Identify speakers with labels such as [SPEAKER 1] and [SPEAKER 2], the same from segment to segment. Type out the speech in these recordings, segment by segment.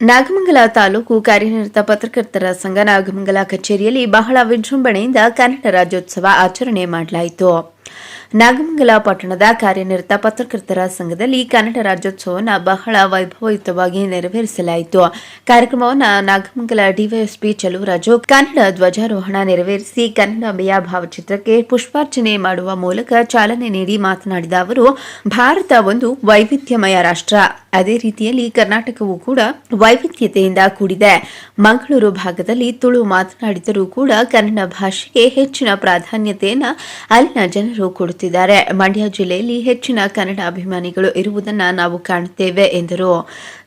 [SPEAKER 1] ನಾಗಮಂಗಲ ತಾಲೂಕು ಕಾರ್ಯನಿರತ ಪತ್ರಕರ್ತರ ಸಂಘ ನಾಗಮಂಗಲ ಕಚೇರಿಯಲ್ಲಿ ಬಹಳ ವಿಜೃಂಭಣೆಯಿಂದ ಕನ್ನಡ ರಾಜ್ಯೋತ್ಸವ ಆಚರಣೆ ಮಾಡಲಾಯಿತು. ನಾಗಮಂಗಲ ಪಟ್ಟಣದ ಕಾರ್ಯನಿರತ ಪತ್ರಕರ್ತರ ಸಂಘದಲ್ಲಿ ಕನ್ನಡ ರಾಜ್ಯೋತ್ಸವವನ್ನು ಬಹಳ ವೈಭವಯುತವಾಗಿ ನೆರವೇರಿಸಲಾಯಿತು. ಕಾರ್ಯಕ್ರಮವನ್ನು ನಾಗಮಂಗಲ ಡಿವೈಎಸ್ಪಿ ಚಲುವರಾಜು, ಕನ್ನಡ ಧ್ವಜಾರೋಹಣ ನೆರವೇರಿಸಿ ಕನ್ನಡಾಂಬೆಯ ಭಾವಚಿತ್ರಕ್ಕೆ ಪುಷ್ಪಾರ್ಚನೆ ಮಾಡುವ ಮೂಲಕ ಚಾಲನೆ ನೀಡಿ ಮಾತನಾಡಿದ ಅವರು, ಭಾರತ ಒಂದು ವೈವಿಧ್ಯಮಯ ರಾಷ್ಟ್ರ. ಅದೇ ರೀತಿಯಲ್ಲಿ ಕರ್ನಾಟಕವು ಕೂಡ ವೈವಿಧ್ಯತೆಯಿಂದ ಕೂಡಿದೆ. ಮಂಗಳೂರು ಭಾಗದಲ್ಲಿ ತುಳು ಮಾತನಾಡಿದರೂ ಕೂಡ ಕನ್ನಡ ಭಾಷೆಗೆ ಹೆಚ್ಚಿನ ಪ್ರಾಧಾನ್ಯತೆಯನ್ನು ಅಲ್ಲಿನ ಜನರು ಕೊಡುತ್ತಿದ್ದಾರೆ. ಮಂಡ್ಯ ಜಿಲ್ಲೆಯಲ್ಲಿ ಹೆಚ್ಚಿನ ಕನ್ನಡ ಅಭಿಮಾನಿಗಳು ಇರುವುದನ್ನು ನಾವು ಕಾಣುತ್ತೇವೆ ಎಂದರು.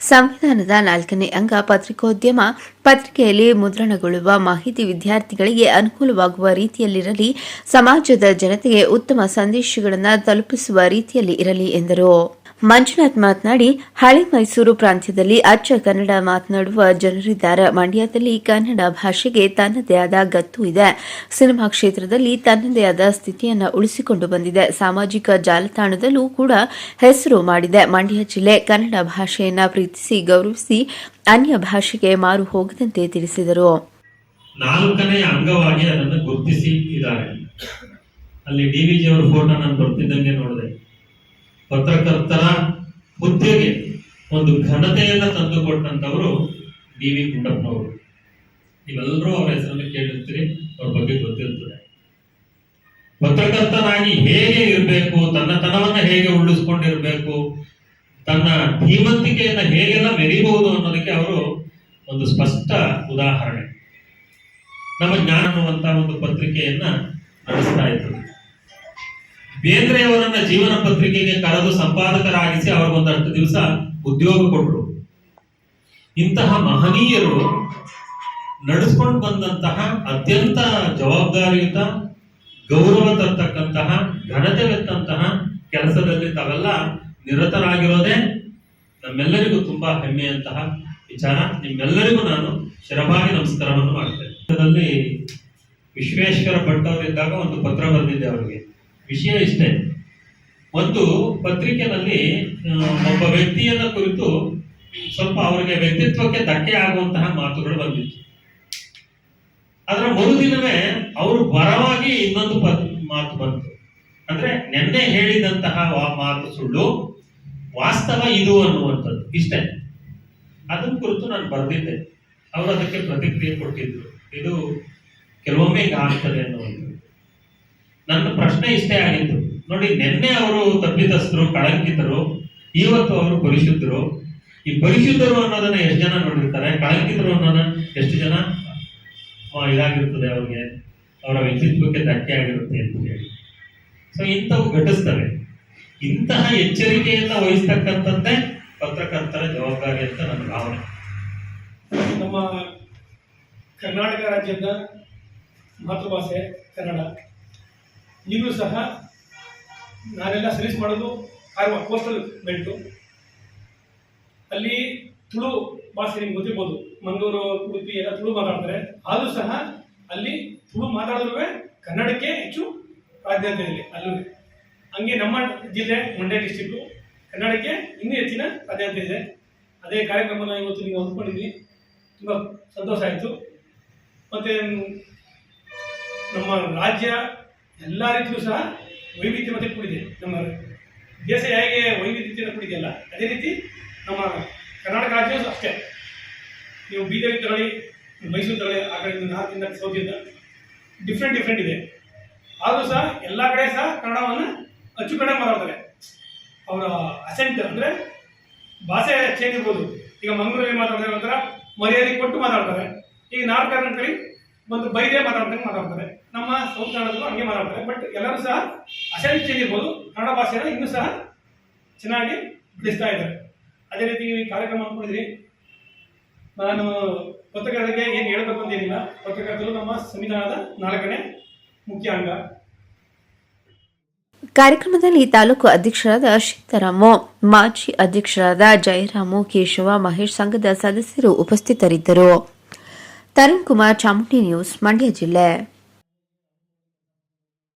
[SPEAKER 1] ಸಂವಿಧಾನದ ನಾಲ್ಕನೇ ಅಂಗ ಪತ್ರಿಕೋದ್ಯಮ ಪತ್ರಿಕೆಯಲ್ಲಿ ಮುದ್ರಣಗೊಳ್ಳುವ ಮಾಹಿತಿ ವಿದ್ಯಾರ್ಥಿಗಳಿಗೆ ಅನುಕೂಲವಾಗುವ ರೀತಿಯಲ್ಲಿರಲಿ, ಸಮಾಜದ ಜನತೆಗೆ ಉತ್ತಮ ಸಂದೇಶಗಳನ್ನು ತಲುಪಿಸುವ ರೀತಿಯಲ್ಲಿ ಇರಲಿ ಎಂದರು. ಮಂಜುನಾಥ್ ಮಾತನಾಡಿ, ಹಳೆ ಮೈಸೂರು ಪ್ರಾಂತ್ಯದಲ್ಲಿ ಅಚ್ಚ ಕನ್ನಡ ಮಾತನಾಡುವ ಜನರಿದ್ದಾರೆ. ಮಂಡ್ಯದಲ್ಲಿ ಕನ್ನಡ ಭಾಷೆಗೆ ತನ್ನದೇ ಆದ ಗತ್ತು ಇದೆ. ಸಿನಿಮಾ ಕ್ಷೇತ್ರದಲ್ಲಿ ತನ್ನದೇ ಆದ ಸ್ಥಿತಿಯನ್ನು ಉಳಿಸಿಕೊಂಡು ಬಂದಿದೆ. ಸಾಮಾಜಿಕ ಜಾಲತಾಣದಲ್ಲೂ ಕೂಡ ಹೆಸರು ಮಾಡಿದೆ. ಮಂಡ್ಯ ಜಿಲ್ಲೆ ಕನ್ನಡ ಭಾಷೆಯನ್ನು ಪ್ರೀತಿಸಿ, ಗೌರವಿಸಿ ಅನ್ಯ ಭಾಷೆಗೆ ಮಾರು ಹೋಗದಂತೆ ತಿಳಿಸಿದರು.
[SPEAKER 2] ನಾಲ್ಕನೇ ಅಂಗವಾಗಿ ಅದನ್ನು ಗುರುತಿಸಿ ಇದ್ದಾರೆ. ಅಲ್ಲಿ ಡಿ ವಿ ಜಿ ಅವರ ಫೋಟೋ ನಾನು ಬರ್ತಿದ್ದಂಗೆ ನೋಡಿದೆ. ಪತ್ರಕರ್ತರ ಹುದ್ದೆಗೆ ಒಂದು ಘನತೆಯನ್ನು ತಂದುಕೊಟ್ಟಂತವರು ಡಿ ವಿ ಗುಂಡಪ್ಪನವರು. ನೀವೆಲ್ಲರೂ ಅವರ ಹೆಸರನ್ನು ಕೇಳಿರ್ತೀರಿ, ಅವ್ರ ಬಗ್ಗೆ ಗೊತ್ತಿರ್ತದೆ. ಪತ್ರಕರ್ತನಾಗಿ ಹೇಗೆ ಇರಬೇಕು, ತನ್ನತನವನ್ನು ಹೇಗೆ ಉಳಿಸ್ಕೊಂಡಿರ್ಬೇಕು, ತನ್ನ ಧೀಮಂತಿಕೆಯನ್ನ ಹೇಗೆಲ್ಲ ಮೆರಿಬಹುದು ಅನ್ನೋದಕ್ಕೆ ಅವರು ಒಂದು ಸ್ಪಷ್ಟ ಉದಾಹರಣೆ. ನಮ್ಮ ಜ್ಞಾನ ಅನ್ನುವಂತ ಒಂದು ಪತ್ರಿಕೆಯನ್ನ ನಡೆಸ್ತಾ ಇದ್ರು. ಬೇಂದ್ರೆಯವರನ್ನ ಜೀವನ ಪತ್ರಿಕೆಗೆ ಕರೆದು ಸಂಪಾದಕರಾಗಿಸಿ ಅವ್ರಿಗೊಂದಷ್ಟು ದಿವಸ ಉದ್ಯೋಗ ಕೊಟ್ಟರು ಇಂತಹ ಮಹನೀಯರು ನಡೆಸ್ಕೊಂಡು ಬಂದಂತಹ ಅತ್ಯಂತ ಜವಾಬ್ದಾರಿಯುತ ಗೌರವ ತರ್ತಕ್ಕಂತಹ ಘನತೆವೆತ್ತಂತಹ ಕೆಲಸದಲ್ಲಿ ತಾವೆಲ್ಲ ನಿರತರಾಗಿರೋದೇ ನಮ್ಮೆಲ್ಲರಿಗೂ ತುಂಬಾ ಹೆಮ್ಮೆಯಂತಹ ವಿಚಾರ. ನಿಮ್ಮೆಲ್ಲರಿಗೂ ನಾನು ಶಿರಭಾಗಿ ನಮಸ್ಕಾರವನ್ನು ಮಾಡ್ತೇನೆ. ವಿಶ್ವೇಶ್ವರ ಭಟ್ ಅವರಿದ್ದಾಗ ಒಂದು ಪತ್ರ ಬರೆದಿದ್ದೆ ಅವರಿಗೆ. ವಿಷಯ ಇಷ್ಟೇ. ಒಂದು ಪತ್ರಿಕೆನಲ್ಲಿ ಒಬ್ಬ ವ್ಯಕ್ತಿಯನ್ನ ಕುರಿತು ಸ್ವಲ್ಪ ಅವರಿಗೆ ವ್ಯಕ್ತಿತ್ವಕ್ಕೆ ಧಕ್ಕೆ ಆಗುವಂತಹ ಮಾತುಗಳು ಬಂದಿತ್ತು. ಅದರ ಮರುದಿನವೇ ಅವರು ಬರವಾಗಿ ಇನ್ನೊಂದು ಮಾತು ಬಂತು. ಅಂದ್ರೆ ನಿನ್ನೆ ಹೇಳಿದಂತಹ ಮಾತು ಸುಳ್ಳು ವಾಸ್ತವ ಇದು ಅನ್ನುವಂಥದ್ದು. ಇಷ್ಟೇ. ಅದನ್ನ ಕುರಿತು ನಾನು ಬರೆದಿದ್ದೆ. ಅವರು ಅದಕ್ಕೆ ಪ್ರತಿಕ್ರಿಯೆ ಕೊಟ್ಟಿದ್ರು. ಇದು ಕೆಲವೊಮ್ಮೆ ಆಗ್ತದೆ ಅನ್ನುವಂಥದ್ದು. ನನ್ನ ಪ್ರಶ್ನೆ ಇಷ್ಟೇ ಆಗಿತ್ತು. ನೋಡಿ, ನಿನ್ನೆ ಅವರು ತಪ್ಪಿತಸ್ಥರು, ಕಳಂಕಿತರು, ಇವತ್ತು ಅವರು ಪರಿಶುದ್ಧರು. ಈ ಪರಿಶುದ್ಧರು ಅನ್ನೋದನ್ನ ಎಷ್ಟು ಜನ ನೋಡಿರ್ತಾರೆ? ಕಳಂಕಿತರು ಅನ್ನೋದನ್ನ ಎಷ್ಟು ಜನ ಇದಾಗಿರ್ತದೆ ಅವ್ರಿಗೆ? ಅವರ ವ್ಯಕ್ತಿತ್ವಕ್ಕೆ ಧಕ್ಕೆ ಆಗಿರುತ್ತೆ ಅಂತ ಹೇಳಿ. ಸೊ ಇಂಥವು ಘಟಿಸ್ತವೆ. ಇಂತಹ ಎಚ್ಚರಿಕೆಯನ್ನ ವಹಿಸ್ತಕ್ಕಂಥದ್ದೇ ಪತ್ರಕರ್ತರ ಜವಾಬ್ದಾರಿ ಅಂತ ನನ್ನ ಭಾವನೆ.
[SPEAKER 3] ನಮ್ಮ ಕರ್ನಾಟಕ ರಾಜ್ಯದ ಮಾತೃಭಾಷೆ ಕನ್ನಡ. ಈಗಲೂ ಸಹ ನಾನೆಲ್ಲ ಸರ್ವಿಸ್ ಮಾಡೋದು ಕಾರವಾರ ಪೋಸ್ಟಲ್ ಬೆಲ್ಟು ಅಲ್ಲಿ ತುಳು ಭಾಷೆ ನಿಮ್ಗೆ ಗೊತ್ತಿರ್ಬೋದು. ಮಂಗಳೂರು, ಉಡುಪಿ ಎಲ್ಲ ತುಳು ಮಾತಾಡ್ತಾರೆ. ಆದರೂ ಸಹ ಅಲ್ಲಿ ತುಳು ಮಾತಾಡಿದ್ರು ಕನ್ನಡಕ್ಕೆ ಹೆಚ್ಚು ಪ್ರಾಧಾನ್ಯತೆ ಇದೆ ಅಲ್ಲೂ. ಹಂಗೆ ನಮ್ಮ ಜಿಲ್ಲೆ, ಮಂಡ್ಯ ಡಿಸ್ಟಿಕ್ಟು ಕನ್ನಡಕ್ಕೆ ಇನ್ನೂ ಹೆಚ್ಚಿನ ಪ್ರಾಧಾನ್ಯತೆ ಇದೆ. ಅದೇ ಕಾರ್ಯಕ್ರಮನ ಇವತ್ತು ನೀವು ಹೊಂದ್ಕೊಂಡಿದ್ವಿ ತುಂಬ ಸಂತೋಷ ಆಯಿತು. ಮತ್ತು ನಮ್ಮ ರಾಜ್ಯ ಎಲ್ಲ ರೀತಿಯೂ ಸಹ ವೈವಿಧ್ಯಮತೆ ಕೂಡಿದೆ ನಮ್ಮ ದೇಶ ಹೇಗೆ ವೈವಿಧ್ಯತೆಯನ್ನು ಕೂಡಿದೆಯಲ್ಲ ಅದೇ ರೀತಿ ನಮ್ಮ ಕರ್ನಾಟಕ ರಾಜ್ಯವೂ ಅಷ್ಟೇ. ನೀವು ಬೀದರ್ ತಗೊಳ್ಳಿ ಮೈಸೂರು ತಗೊಳ್ಳಿ ಆ ಕಡೆಯಿಂದ ನಾರ್ತಿಂದ ಸೌತಿಂದ ಡಿಫ್ರೆಂಟ್ ಡಿಫ್ರೆಂಟ್ ಇದೆ. ಆದರೂ ಸಹ ಎಲ್ಲ ಕಡೆ ಸಹ ಕನ್ನಡವನ್ನು ಅಚ್ಚುಕಡೆ ಮಾತಾಡ್ತಾರೆ. ಅವರ ಅಸೆಂಟ್ ಅಂದರೆ ಭಾಷೆ ಚೇಂಜ್ ಇರ್ಬೋದು. ಈಗ ಮಂಗಳೂರಲ್ಲಿ ಮಾತಾಡಿದ್ರೆ ಒಂಥರ ಮರ್ಯಾದೆ ಕೊಟ್ಟು ಮಾತಾಡ್ತಾರೆ. ಈಗ ನಾರ್ತ್ ಕರ್ನಾಟಕದಲ್ಲಿ ಒಂದು ಬೈದೇ ಮಾತಾಡ್ದಂಗೆ ಮಾತಾಡ್ತಾರೆ. ನಮ್ಮ ಸೌತ್ ಕನ್ನಡದಲ್ಲೂ ಹಂಗೆ ಮಾತಾಡ್ತಾರೆ. ಬಟ್ ಎಲ್ಲರೂ ಸಹ ಇರ್ಬೋದು ಕನ್ನಡ ಭಾಷೆಯನ್ನು ಇನ್ನೂ ಸಹ ಚೆನ್ನಾಗಿ ಬಿಡಿಸ್ತಾ ಇದ್ದಾರೆ. ಅದೇ ರೀತಿ ಈ ಕಾರ್ಯಕ್ರಮ ಅಂದ್ಕೊಂಡಿದ್ರಿ ನಾನು ಪತ್ರಕರ್ತರಿಗೆ ಏನು ಹೇಳಬೇಕು ಅಂತ ಏನಿಲ್ಲ ಪತ್ರಕರ್ತರು ನಮ್ಮ ಸಂವಿಧಾನದ ನಾಲ್ಕನೇ ಮುಖ್ಯ ಅಂಗ.
[SPEAKER 1] ಕಾರ್ಯಕ್ರಮದಲ್ಲಿ ತಾಲೂಕು ಅಧ್ಯಕ್ಷರಾದ ಶೀತಾರಾಮು, ಮಾಜಿ ಅಧ್ಯಕ್ಷರಾದ ಜಯರಾಮು, ಕೇಶವ, ಮಹೇಶ್ ಸಂಘದ ಸದಸ್ಯರು ಉಪಸ್ಥಿತರಿದ್ದರು. ತರುಣ್ ಕುಮಾರ್ ಚಾಮುಂಡಿ ನ್ಯೂಸ್ ಮಂಡ್ಯ ಜಿಲ್ಲೆ.